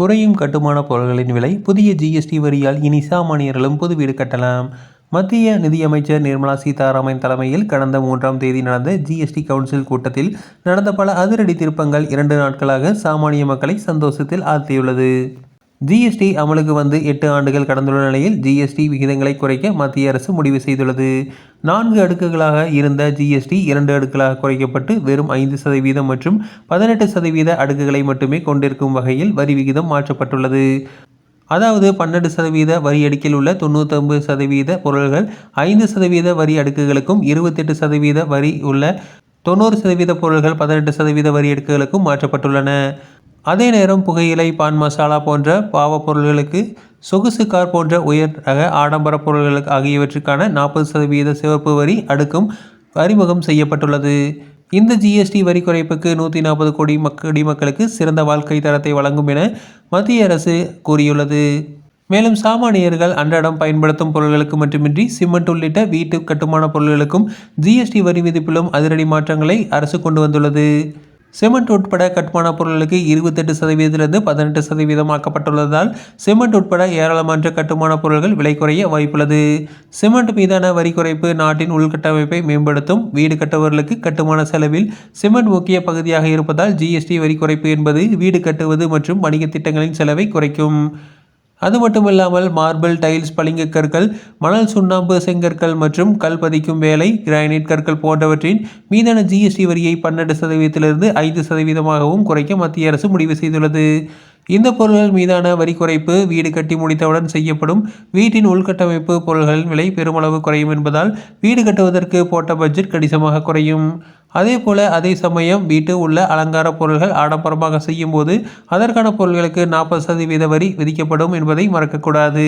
குறையும் கட்டுமான பொருட்களின் விலை புதிய ஜிஎஸ்டி வரியால் இனி சாமானியர்களும் புது வீடு கட்டலாம். மத்திய நிதியமைச்சர் நிர்மலா சீதாராமன் தலைமையில் கடந்த மூன்றாம் தேதி நடந்த ஜிஎஸ்டி கவுன்சில் கூட்டத்தில் நடந்த பல அதிரடி திருப்பங்கள் இரண்டு நாட்களாக சாமானிய மக்களை சந்தோஷத்தில் ஆழ்த்தியுள்ளது. ஜிஎஸ்டி அமலுக்கு வந்து எட்டு ஆண்டுகள் கடந்துள்ள நிலையில் ஜிஎஸ்டி விகிதங்களை குறைக்க மத்திய அரசு முடிவு செய்துள்ளது. நான்கு அடுக்குகளாக இருந்த ஜிஎஸ்டி இரண்டு அடுக்குகளாக குறைக்கப்பட்டு வெறும் ஐந்து சதவீதம் மற்றும் பதினெட்டு சதவீத அடுக்குகளை மட்டுமே கொண்டிருக்கும் வகையில் வரி விகிதம் மாற்றப்பட்டுள்ளது. அதாவது பன்னெண்டு சதவீத வரி அடுக்கில் உள்ள தொண்ணூத்தொம்பது சதவீத பொருள்கள் ஐந்து சதவீத வரி அடுக்குகளுக்கும் இருபத்தெட்டு சதவீத வரி உள்ள தொண்ணூறு சதவீத பொருள்கள் பதினெட்டு சதவீத வரி அடுக்குகளுக்கும் மாற்றப்பட்டுள்ளன. அதே நேரம் புகையிலை பான் மசாலா போன்ற பாவ பொருள்களுக்கு சொகுசு கார் போன்ற உயர் ரக ஆடம்பர பொருள்களுக்கு ஆகியவற்றுக்கான நாற்பது சதவீத சிவப்பு வரி அடுக்கும் அறிமுகம் செய்யப்பட்டுள்ளது. இந்த ஜிஎஸ்டி வரி குறைப்புக்கு நூற்றி நாற்பது கோடி மக் குடிமக்களுக்கு சிறந்த வாழ்க்கை தரத்தை வழங்கும் என மத்திய அரசு கூறியுள்ளது. மேலும் சாமானியர்கள் அன்றாடம் பயன்படுத்தும் பொருட்களுக்கு மட்டுமின்றி சிமெண்ட் உள்ளிட்ட வீட்டு கட்டுமான பொருட்களுக்கும் ஜிஎஸ்டி வரி விதிப்பிலும் அதிரடி மாற்றங்களை அரசு கொண்டு வந்துள்ளது. சிமெண்ட் உட்பட கட்டுமான பொருட்களுக்கு இருபத்தெட்டு சதவீதத்திலிருந்து பதினெட்டு சதவீதம் ஆக்கப்பட்டுள்ளதால் சிமெண்ட் உட்பட ஏராளமான கட்டுமான பொருட்கள் விலை குறைய வாய்ப்புள்ளது. சிமெண்ட் மீதான வரி குறைப்பு நாட்டின் உள்கட்டமைப்பை மேம்படுத்தும் வீடு கட்டுபவர்களுக்கு கட்டுமான செலவில் சிமெண்ட் முக்கிய பகுதியாக இருப்பதால் ஜிஎஸ்டி வரி குறைப்பு என்பது வீடு கட்டுவது மற்றும் வணிக திட்டங்களின் செலவை குறைக்கும். அது மட்டுமில்லாமல் மார்பிள் டைல்ஸ் பளிங்கு கற்கள் மணல் சுண்ணாம்பு செங்கற்கள் மற்றும் கல் பதிக்கும் வேலை கிரானைட் கற்கள் போன்றவற்றின் மீதான ஜிஎஸ்டி வரியை பன்னெண்டு சதவீதத்திலிருந்து ஐந்து சதவீதமாகவும் குறைக்க மத்திய அரசு முடிவு செய்துள்ளது. இந்த பொருட்கள் மீதான வரி குறைப்பு வீடு கட்டி முடித்தவுடன் செய்யப்படும். வீட்டின் உள்கட்டமைப்பு பொருட்களின் விலை பெருமளவு குறையும் என்பதால் வீடு கட்டுவதற்கு போட்ட பட்ஜெட் கணிசமாக குறையும். அதே போல அதே சமயம் வீட்டு உள்ள அலங்கார பொருள்கள் ஆடம்பரமாக செய்யும் போது அதற்கான பொருட்களுக்கு நாற்பது சதவீத வரி விதிக்கப்படும் என்பதை மறக்கக்கூடாது.